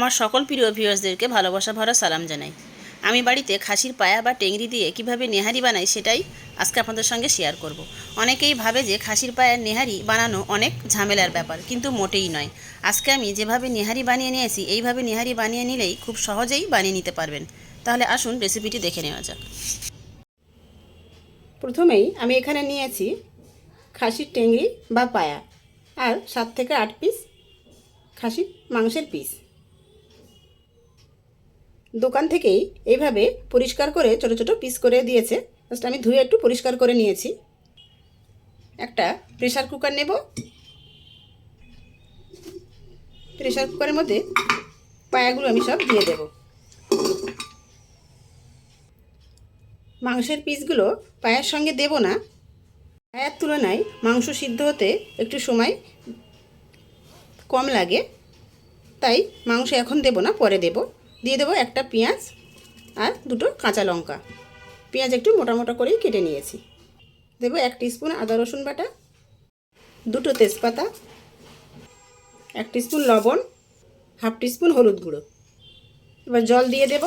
আমার সকল প্রিয় ভিউয়ার্সদেরকে ভালোবাসা ভরা সালাম জানাই। আমি বাড়িতে খাসির পায়া বা টেংরি দিয়ে কীভাবে নেহারি বানাই সেটাই আজকে আপনাদের সঙ্গে শেয়ার করব। অনেকেই ভাবে যে খাসির পায়ার নেহারি বানানো অনেক ঝামেলার ব্যাপার, কিন্তু মোটেই নয়। আজকে আমি যেভাবে নেহারি বানিয়ে নিয়েছি, এইভাবে নেহারি বানিয়ে নিলেই খুব সহজেই বানিয়ে নিতে পারবেন। তাহলে আসুন রেসিপিটি দেখে নেওয়া যাক। প্রথমেই আমি এখানে নিয়েছি খাসির টেংরি বা পায়া, আর সাত থেকে আট পিস খাসির মাংসের পিস দোকান থেকেই এইভাবে পরিষ্কার করে ছোটো ছোটো পিস করে দিয়েছে। জাস্ট আমি ধুয়ে একটু পরিষ্কার করে নিয়েছি। একটা প্রেশার কুকার নেব। প্রেশার কুকারের মধ্যে পায়াগুলো আমি সব দিয়ে দেব। মাংসের পিসগুলো পায়ের সঙ্গে দেব না। পায়ের তুলনায় মাংস সিদ্ধ হতে একটু সময় কম লাগে। তাই মাংস এখন দেব না, পরে দেব। দিয়ে দেবো একটা পেঁয়াজ আর দুটো কাঁচা লঙ্কা। পেঁয়াজ একটু মোটা মোটা করেই কেটে নিয়েছি। দেবো এক স্পুন আদা রসুন বাটা, দুটো তেজপাতা, এক স্পুন লবণ, হাফ স্পুন হলুদ গুঁড়ো। এবার জল দিয়ে দেব।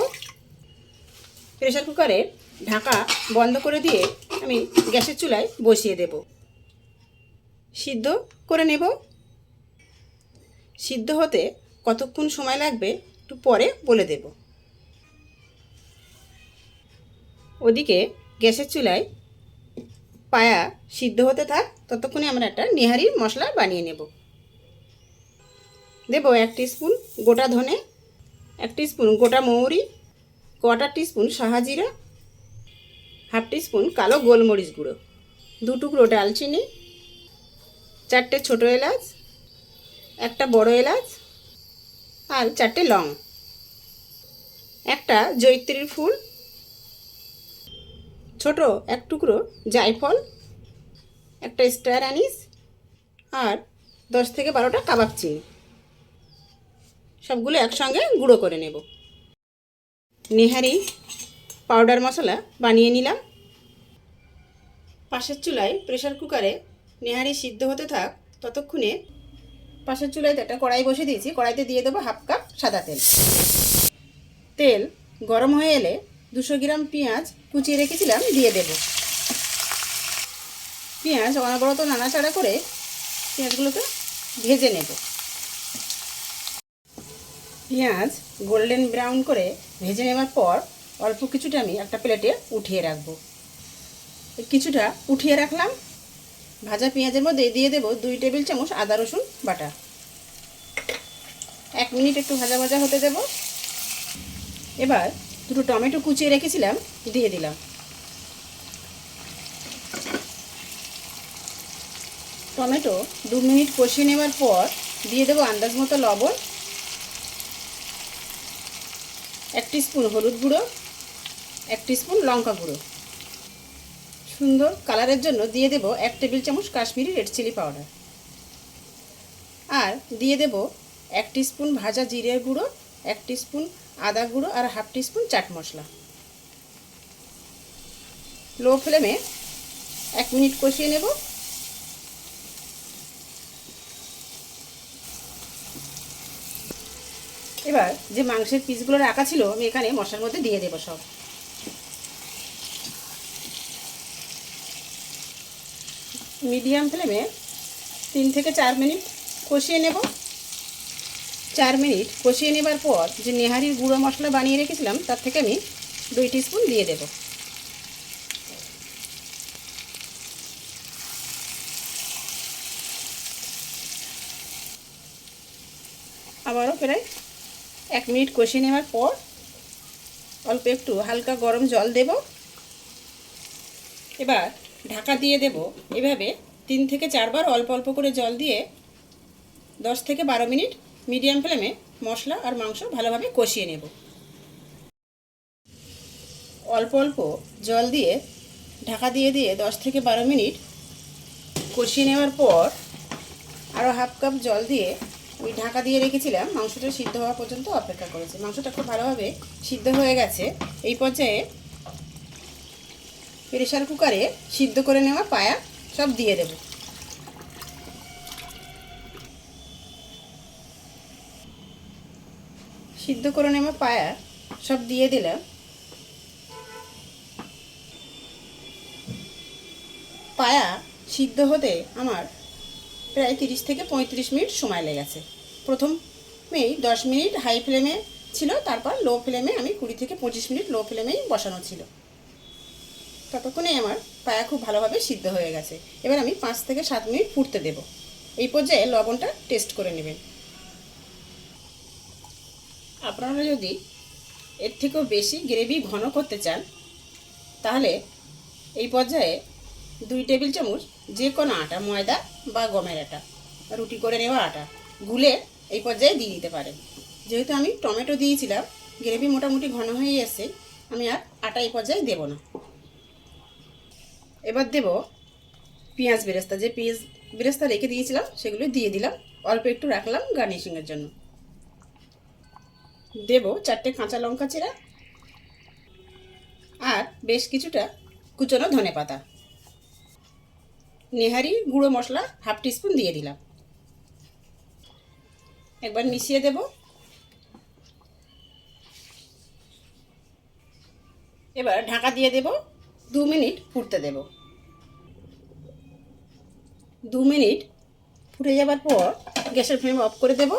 প্রেশার কুকারে ঢাকা বন্ধ করে দিয়ে আমি গ্যাসের চুলায় বসিয়ে দেব। সিদ্ধ করে নেব। সিদ্ধ হতে কতক্ষণ সময় লাগবে একটু পরে বলে দেব। ওদিকে গ্যাসের চুলায় পায়া সিদ্ধ হতে থাক, ততক্ষণে আমরা একটা নেহারির মশলা বানিয়ে নেব। দেব এক স্পুন গোটা ধনে, এক স্পুন গোটা মৌরি কোয়াটার টিস্পুন সাহাজিরা হাফ স্পুন কালো গোলমরিচ গুঁড়ো, দু টুকরো ডালচিনি, চারটে ছোটো এলাচ, একটা বড় এলাচ আর চারটে লং। একটা জৈত্রীর ফুল, ছোট এক টুকরো জায়ফল, একটা স্টার আনিস আর দশ থেকে বারোটা কাবাব চিনি। সবগুলো একসঙ্গে গুঁড়ো করে নেব। নেহারি পাউডার মশলা বানিয়ে নিলাম। পাশের চুলায় প্রেশার কুকারে নেহারি সিদ্ধ হতে থাক ততক্ষণে পাশের চুলায় একটা কড়াই বসে দিয়েছি। কড়াইতে দিয়ে দেবো হাফ কাপ সাদা তেল। তেল গরম হয়ে এলে দুশো গ্রাম পেঁয়াজ কুচিয়ে রেখেছিলাম, দিয়ে দেব। পেঁয়াজ অনবরত নাড়াচাড়া করে পেঁয়াজগুলোকে ভেজে নেব। পেঁয়াজ গোল্ডেন ব্রাউন করে ভেজে নেওয়ার পর অল্প কিছুটা আমি একটা প্লেটে উঠিয়ে রাখব। কিছুটা উঠিয়ে রাখলাম ভাজা পেঁয়াজের মধ্যে দিয়ে দেব দুই টেবিল চামচ আদা রসুন বাটা। এক মিনিট একটু ভাজা ভাজা হতে দেব। এবার দুটো টমেটো কুচিয়ে রেখেছিলাম, দিয়ে দিলাম। টমেটো দু মিনিট কষিয়ে নেওয়ার পর দিয়ে দেবো আন্দাজ মতো লবণ। এক স্পুন হলুদ গুঁড়ো, এক স্পুন লঙ্কা গুঁড়ো। সুন্দর কালারের জন্য দিয়ে দেব এক টেবিল চামচ কাশ্মীরি রেড চিলি পাউডার। আর দিয়ে দেব এক স্পুন ভাজা জিরের গুঁড়ো, এক স্পুন আদা গুঁড়ো আর half spoon chaat masala. Low ফ্লেমে এক মিনিট কষিয়ে নেব। এবার যে মাংসের পিসগুলো রাখা ছিল আমি এখানে মশলার মধ্যে দিয়ে দেবো সব। মিডিয়াম ফ্লেমে তিন থেকে চার মিনিট কষিয়ে নেব। চার মিনিট কষিয়ে নেবার পর যে নেহারির গুঁড়ো মশলা বানিয়ে রেখেছিলাম, তার থেকে আমি দুই স্পুন দিয়ে দেব। আবারও প্রায় এক মিনিট কষিয়ে নেওয়ার পর অল্প একটু হালকা গরম জল দেব। এবার ঢাকা দিয়ে দেব। এভাবে তিন থেকে চারবার অল্প অল্প করে জল দিয়ে দশ থেকে বারো মিনিট মিডিয়াম ফ্লেমে মশলা আর মাংস ভালোভাবে কষিয়ে নেব। অল্প অল্প জল দিয়ে ঢাকা দিয়ে দিয়ে দশ থেকে বারো মিনিট কষিয়ে নেওয়ার পর আরও হাফ কাপ জল দিয়ে ওই ঢাকা দিয়ে রেখেছিলাম, মাংসটা সিদ্ধ হওয়া পর্যন্ত অপেক্ষা করেছি। মাংসটা খুব ভালোভাবে সিদ্ধ হয়ে গেছে। এই পর্যায়ে প্রেশার কুকারে সিদ্ধ করে নেওয়া পায়া সব দিয়ে দেব। সিদ্ধ করে নেওয়া পায়া সব দিয়ে দিলাম। পায়া সিদ্ধ হতে আমার প্রায় তিরিশ থেকে পঁয়ত্রিশ মিনিট সময় লেগেছে। প্রথমেই দশ মিনিট হাই ফ্লেমে ছিল, তারপর লো ফ্লেমে আমি কুড়ি থেকে পঁচিশ মিনিট লো ফ্লেমেই বসানো ছিল। ততক্ষণে আমার পায়া খুব ভালোভাবে সিদ্ধ হয়ে গেছে। এবার আমি পাঁচ থেকে সাত মিনিট ফুটতে দেব। এই পর্যায়ে লবণটা টেস্ট করে নেবেন। আপনারা যদি এর থেকেও বেশি গ্রেভি ঘন করতে চান, তাহলে এই পর্যায়ে দুই টেবিল চামচ যে কোনো আটা, ময়দা বা গমের আটা, রুটি করে নেওয়া আটা, গুলে এই পর্যায়ে দিয়ে দিতে পারেন। যেহেতু আমি টমেটো দিয়েছিলাম, গ্রেভি মোটামুটি ঘন হয়ে এসে আমি আর আটা এই পর্যায়ে দেবো না। এবার দেব পেঁয়াজ বেরেস্তা। যে পেঁয়াজ বেরেস্তা রেখে দিয়েছিলাম, সেগুলো দিয়ে দিলাম। অল্প একটু রাখলাম গার্নিশিংয়ের জন্য। দেব চারটে কাঁচা লঙ্কা চিরা আর বেশ কিছুটা কুচনো ধনে পাতা। নেহারি গুঁড়ো মশলা হাফ টিস্পুন দিয়ে দিলাম। একবার মিশিয়ে দেব। এবার ঢাকা দিয়ে দেব দু মিনিট ফুটতে দেব। দু মিনিট ফুটে যাবার পর গ্যাসের ফ্লেম অফ করে দেব।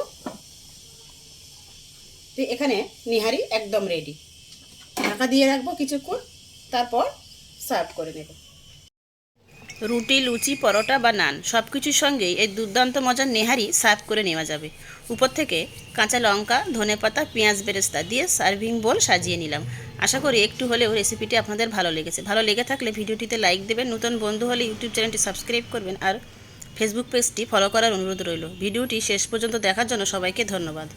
এখানে নিহারি একদম রেডি ঢাকা দিয়ে রাখব কিছুক্ষণ, তারপর সার্ভ করে নেব। রুটি, লুচি, পরোটা বা নান সব কিছুর সঙ্গেই এই দুর্দান্ত মজার নেহারি সার্ভ করে নেওয়া যাবে। উপর থেকে কাঁচা লঙ্কা ধনেপাতা পেঁয়াজ বেরেস্তা দিয়ে সার্ভিং বোল সাজিয়ে নিলাম। আশা করি একটু হলেও রেসিপিটি আপনাদের ভালো লেগেছে। ভালো লেগে থাকলে ভিডিওটিতে লাইক দেবেন, নতুন বন্ধু হলে ইউটিউব চ্যানেলটি সাবস্ক্রাইব করবেন আর ফেসবুক পেজটি ফলো করার অনুরোধ রইল। ভিডিওটি শেষ পর্যন্ত দেখার জন্য সবাইকে ধন্যবাদ।